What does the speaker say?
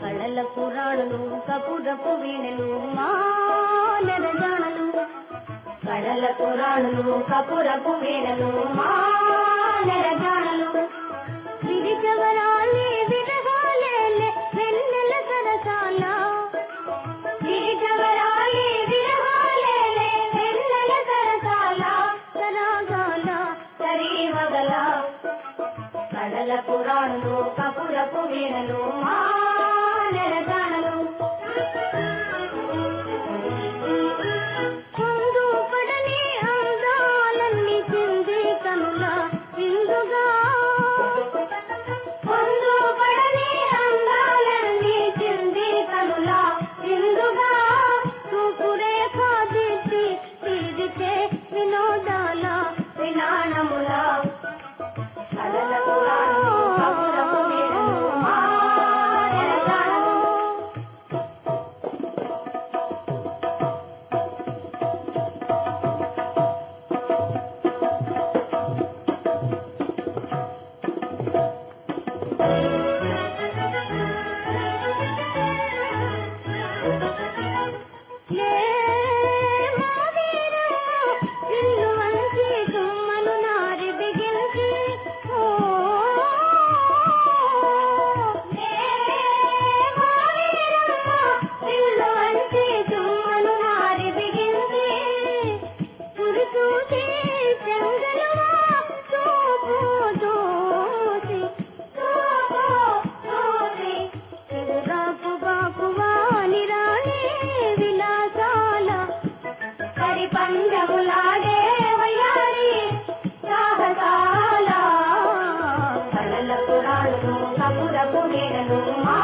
కళల పురాణలు కపురపు వీణలు మాలర కళల పురాణలు కపురపు వీణలు మాలర ರಾಗಲ ಸರಿ ಮಗಲ ಕಡಲ ಪುರಾಣಲು ಕಪುರಪು ವೀಣಲು ಮಾ సాహసాల కలలకు రాను కపురకు మేడను మా